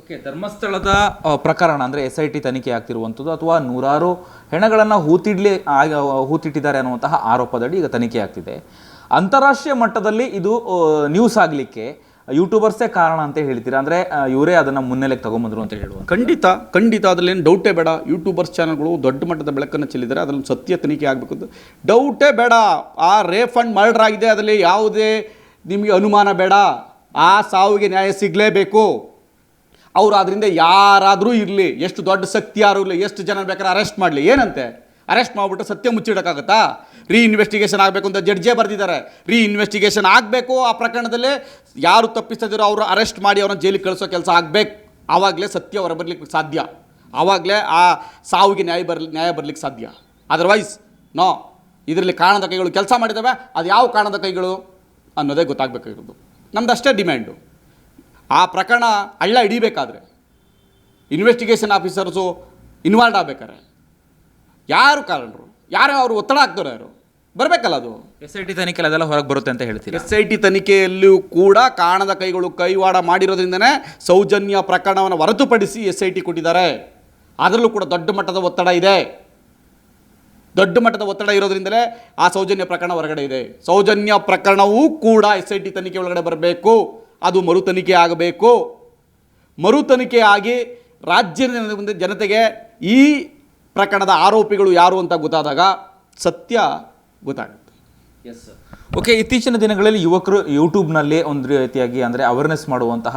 Okay, ಧರ್ಮಸ್ಥಳದ ಪ್ರಕರಣ ಅಂದರೆ ಎಸ್ ಐ ಟಿ ತನಿಖೆ ಆಗ್ತಿರುವಂಥದ್ದು ಅಥವಾ ನೂರಾರು ಹೆಣಗಳನ್ನು ಹೂತಿಡ್ಲಿ ಹೂತಿಟ್ಟಿದ್ದಾರೆ ಅನ್ನುವಂತಹ ಆರೋಪದಡಿ ಈಗ ತನಿಖೆ ಆಗ್ತಿದೆ. ಅಂತಾರಾಷ್ಟ್ರೀಯ ಮಟ್ಟದಲ್ಲಿ ಇದು ನ್ಯೂಸ್ ಆಗಲಿಕ್ಕೆ ಯೂಟ್ಯೂಬರ್ಸೇ ಕಾರಣ ಅಂತ ಹೇಳ್ತೀರಾ? ಅಂದರೆ ಇವರೇ ಅದನ್ನು ಮುನ್ನೆಲೆಗೆ ತಗೊಂಬಂದ್ರು ಅಂತ ಹೇಳುವ ಖಂಡಿತ ಖಂಡಿತ ಅದರಲ್ಲೇನು ಡೌಟೇ ಬೇಡ. ಯೂಟ್ಯೂಬರ್ಸ್ ಚಾನಲ್ಗಳು ದೊಡ್ಡ ಮಟ್ಟದ ಬೆಳಕನ್ನು ಚೆಲ್ಲಿದ್ದಾರೆ. ಅದರಲ್ಲಿ ಸತ್ಯ ತನಿಖೆ ಆಗಬೇಕು ಅಂತ ಡೌಟೇ ಬೇಡ. ಆ ರೇಫ್ ಫಂಡ್ ಮರ್ಡರ್ ಆಗಿದೆ ಅದರಲ್ಲಿ ಯಾವುದೇ ನಿಮಗೆ ಅನುಮಾನ ಬೇಡ. ಆ ಸಾವಿಗೆ ನ್ಯಾಯ ಸಿಗಲೇಬೇಕು. ಅವ್ರು ಅದರಿಂದ ಯಾರಾದರೂ ಇರಲಿ, ಎಷ್ಟು ದೊಡ್ಡ ಶಕ್ತಿ ಯಾರು ಇರಲಿ, ಎಷ್ಟು ಜನ ಬೇಕಾದ್ರೆ ಅರೆಸ್ಟ್ ಮಾಡಲಿ. ಏನಂತೆ? ಅರೆಸ್ಟ್ ಮಾಡಿಬಿಟ್ಟು ಸತ್ಯ ಮುಚ್ಚಿಡೋಕ್ಕಾಗತ್ತಾ? ರೀ ಇನ್ವೆಸ್ಟಿಗೇಷನ್ ಆಗಬೇಕು ಅಂತ ಜಡ್ಜೇ ಬರೆದಿದ್ದಾರೆ. ರೀ ಇನ್ವೆಸ್ಟಿಗೇಷನ್ ಆಗಬೇಕು ಆ ಪ್ರಕರಣದಲ್ಲಿ. ಯಾರು ತಪ್ಪಿಸ್ತಿದ್ದೀರೋ ಅವರು ಅರೆಸ್ಟ್ ಮಾಡಿ ಅವ್ರನ್ನ ಜೈಲಿಗೆ ಕಳಿಸೋ ಕೆಲಸ ಆಗಬೇಕು. ಆವಾಗಲೇ ಸತ್ಯ ಹೊರ ಬರಲಿಕ್ಕೆ ಸಾಧ್ಯ. ಆವಾಗಲೇ ಆ ಸಾವಿಗೆ ನ್ಯಾಯ ಬರಲಿ, ನ್ಯಾಯ ಬರಲಿಕ್ಕೆ ಸಾಧ್ಯ. ಅದರ್ವೈಸ್ ನೋ ಇದರಲ್ಲಿ ಕಾರಣದ ಕೈಗಳು ಕೆಲಸ ಮಾಡಿದ್ದಾವೆ ಅದು ಯಾವ ಕಾರಣದ ಕೈಗಳು ಅನ್ನೋದೇ ಗೊತ್ತಾಗಬೇಕಾಗಿರೋದು. ನಮ್ದು ಅಷ್ಟೇ ಡಿಮ್ಯಾಂಡು ಆ ಪ್ರಕರಣ ಹಳ್ಳ ಹಿಡಿಬೇಕಾದ್ರೆ ಇನ್ವೆಸ್ಟಿಗೇಷನ್ ಆಫೀಸರ್ಸು ಇನ್ವಾಲ್ವ್ ಆಗಬೇಕಾರೆ ಯಾರು ಕಾರಣರು? ಯಾರು ಅವರು ಒತ್ತಡ ಹಾಕ್ತಾರೆ ಯಾರು? ಬರಬೇಕಲ್ಲ ಅದು? ಎಸ್ ಐ ಟಿ ತನಿಖೆಯಲ್ಲಿ ಅದೆಲ್ಲ ಹೊರಗೆ ಬರುತ್ತೆ ಅಂತ ಹೇಳ್ತೀವಿ ಎಸ್ ಐ ಟಿ ತನಿಖೆಯಲ್ಲಿಯೂ ಕೂಡ ಕಾಣದ ಕೈಗಳು ಕೈವಾಡ ಮಾಡಿರೋದ್ರಿಂದನೇ ಸೌಜನ್ಯ ಪ್ರಕರಣವನ್ನು ಹೊರತುಪಡಿಸಿ ಎಸ್ ಐ ಟಿ ಕೊಟ್ಟಿದ್ದಾರೆ. ಅದರಲ್ಲೂ ಕೂಡ ದೊಡ್ಡ ಮಟ್ಟದ ಒತ್ತಡ ಇದೆ. ದೊಡ್ಡ ಮಟ್ಟದ ಒತ್ತಡ ಇರೋದ್ರಿಂದಲೇ ಆ ಸೌಜನ್ಯ ಪ್ರಕರಣ ಹೊರಗಡೆ ಇದೆ. ಸೌಜನ್ಯ ಪ್ರಕರಣವೂ ಕೂಡ ಎಸ್ ಐ ಟಿ ತನಿಖೆ ಒಳಗಡೆ ಬರಬೇಕು. ಅದು ಮರು ತನಿಖೆ ಆಗಬೇಕು. ಮರು ತನಿಖೆ ಆಗಿ ರಾಜ್ಯದ ಮುಂದೆ ಜನತೆಗೆ ಈ ಪ್ರಕರಣದ ಆರೋಪಿಗಳು ಯಾರು ಅಂತ ಗೊತ್ತಾದಾಗ ಸತ್ಯ ಗೊತ್ತಾಗುತ್ತೆ. ಎಸ್ ಓಕೆ ಇತ್ತೀಚಿನ ದಿನಗಳಲ್ಲಿ ಯುವಕರು ಯೂಟ್ಯೂಬ್ನಲ್ಲಿ ಒಂದು ರೀತಿಯಾಗಿ ಅಂದರೆ ಅವೇರ್ನೆಸ್ ಮಾಡುವಂತಹ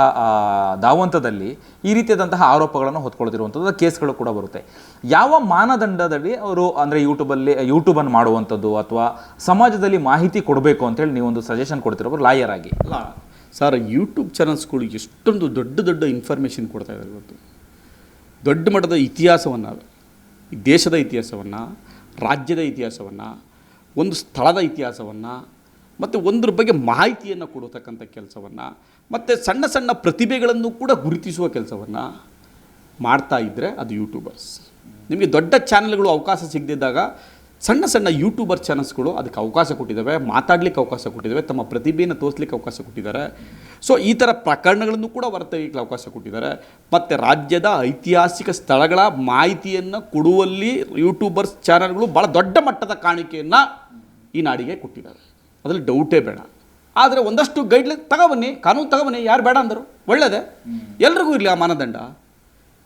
ಧಾವಂತದಲ್ಲಿ ಈ ರೀತಿಯಾದಂತಹ ಆರೋಪಗಳನ್ನು ಹೊತ್ಕೊಳ್ತಿರುವಂಥದ್ದು ಕೇಸ್ಗಳು ಕೂಡ ಬರುತ್ತೆ. ಯಾವ ಮಾನದಂಡದಲ್ಲಿ ಅವರು ಅಂದರೆ ಯೂಟ್ಯೂಬಲ್ಲಿ ಯೂಟ್ಯೂಬನ್ನು ಮಾಡುವಂಥದ್ದು ಅಥವಾ ಸಮಾಜದಲ್ಲಿ ಮಾಹಿತಿ ಕೊಡಬೇಕು ಅಂತೇಳಿ ನೀವೊಂದು ಸಜೆಷನ್ ಕೊಡ್ತಿರೋರು ಲಾಯರ್ ಆಗಿ? ಅಲ್ಲ ಸರ್ ಯೂಟ್ಯೂಬ್ ಚಾನಲ್ಸ್ಗಳು ಎಷ್ಟೊಂದು ದೊಡ್ಡ ದೊಡ್ಡ ಇನ್ಫಾರ್ಮೇಷನ್ ಕೊಡ್ತಾ ಇದ್ದಾರೆ ಇವತ್ತು. ದೊಡ್ಡ ಮಟ್ಟದ ಇತಿಹಾಸವನ್ನು, ದೇಶದ ಇತಿಹಾಸವನ್ನು, ರಾಜ್ಯದ ಇತಿಹಾಸವನ್ನು, ಒಂದು ಸ್ಥಳದ ಇತಿಹಾಸವನ್ನು, ಮತ್ತು ಒಂದ್ರ ಬಗ್ಗೆ ಮಾಹಿತಿಯನ್ನು ಕೊಡತಕ್ಕಂಥ ಕೆಲಸವನ್ನು, ಮತ್ತು ಸಣ್ಣ ಸಣ್ಣ ಪ್ರತಿಭೆಗಳನ್ನು ಕೂಡ ಗುರುತಿಸುವ ಕೆಲಸವನ್ನು ಮಾಡ್ತಾ ಇದ್ದರೆ ಅದು ಯೂಟ್ಯೂಬರ್ಸ್ ನಿಮಗೆ ದೊಡ್ಡ ಚಾನೆಲ್ಗಳು ಅವಕಾಶ ಸಿಗದಿದ್ದಾಗ ಸಣ್ಣ ಸಣ್ಣ ಯೂಟ್ಯೂಬರ್ ಚಾನಲ್ಸ್ಗಳು ಅದಕ್ಕೆ ಅವಕಾಶ ಕೊಟ್ಟಿದ್ದಾವೆ, ಮಾತಾಡ್ಲಿಕ್ಕೆ ಅವಕಾಶ ಕೊಟ್ಟಿದ್ದಾವೆ, ತಮ್ಮ ಪ್ರತಿಭೆಯನ್ನು ತೋರಿಸ್ಲಿಕ್ಕೆ ಅವಕಾಶ ಕೊಟ್ಟಿದ್ದಾರೆ. ಸೊ ಈ ಥರ ಪ್ರಕರಣಗಳನ್ನು ಕೂಡ ಹೊರತೆಗೆಯಲಿಕ್ಕೆ ಅವಕಾಶ ಕೊಟ್ಟಿದ್ದಾರೆ. ಮತ್ತು ರಾಜ್ಯದ ಐತಿಹಾಸಿಕ ಸ್ಥಳಗಳ ಮಾಹಿತಿಯನ್ನು ಕೊಡುವಲ್ಲಿ ಯೂಟ್ಯೂಬರ್ಸ್ ಚಾನಲ್ಗಳು ಭಾಳ ದೊಡ್ಡ ಮಟ್ಟದ ಕಾಣಿಕೆಯನ್ನು ಈ ನಾಡಿಗೆ ಕೊಟ್ಟಿದ್ದಾರೆ. ಅದರಲ್ಲಿ ಡೌಟೇ ಬೇಡ. ಆದರೆ ಒಂದಷ್ಟು ಗೈಡ್ಲೈನ್ ತಗೋಬನ್ನಿ ಕಾನೂನು ತಗೊಬನ್ನಿ ಯಾರು ಬೇಡ ಅಂದರು. ಒಳ್ಳೆಯದೇ ಎಲ್ರಿಗೂ ಇರಲಿ ಆ ಮಾನದಂಡ.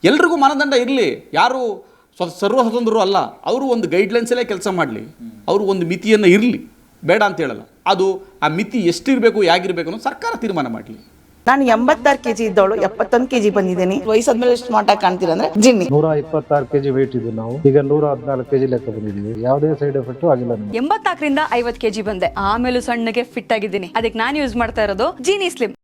ಎಲ್ರಿಗೂ ಮಾನದಂಡ ಇರಲಿ. ಯಾರು ಸ್ವ ಸರ್ವ ಸ್ವತಂತ್ರರು ಅಲ್ಲ ಅವರು ಒಂದು ಗೈಡ್ಲೈನ್ಸಲ್ಲೇ ಕೆಲಸ ಮಾಡಲಿ ಅವರು ಒಂದು ಮಿತಿಯನ್ನು ಇರಲಿ ಬೇಡ ಅಂತ ಹೇಳಲ್ಲ. ಅದು ಆ ಮಿತಿ ಎಷ್ಟಿರಬೇಕು ಹೇಗಿರಬೇಕು ಅನ್ನೋ ಸರ್ಕಾರ ತೀರ್ಮಾನ ಮಾಡಲಿ. ನಾನು ಎಂಬತ್ತಾರು ಕೆಜಿ ಇದ್ದವಳು ಎಪ್ಪತ್ತೊಂದು ಕೆಜಿ ಬಂದಿದ್ದೀನಿ. ವಯಸ್ಸಾದ್ಮೇಲೆ ಸ್ಮಾರ್ಟ್ ಆಗಿ ಕಾಣ್ತೀರ ಅಂದ್ರೆ ಜಿನ್ನಿ. ನೂರ ಇಪ್ಪತ್ತಾರು ಕೆಜಿ ವೇಟ್ ಇದ್ದು ನಾವು. ಈಗ ನೂರ ಹದಿನಾಲ್ಕು ಕೆಜಿ ಲೆಕ್ಕ ಬಂದಿದ್ದೀವಿ. ಯಾವುದೇ ಸೈಡ್ ಎಫೆಕ್ಟ್ ಆಗಿಲ್ಲ ನಮಗೆ. ಐವತ್ತು ಐವತ್ ಕೆಜಿ ಬಂದೆ. ಆಮೇಲೆ ಸಣ್ಣಗೆ ಫಿಟ್ ಆಗಿದ್ದೀನಿ. ಅದಕ್ಕೆ ನಾನು ಯೂಸ್ ಮಾಡ್ತಾ ಇರೋದು ಜೀನಿ ಸ್ಲಿಮ್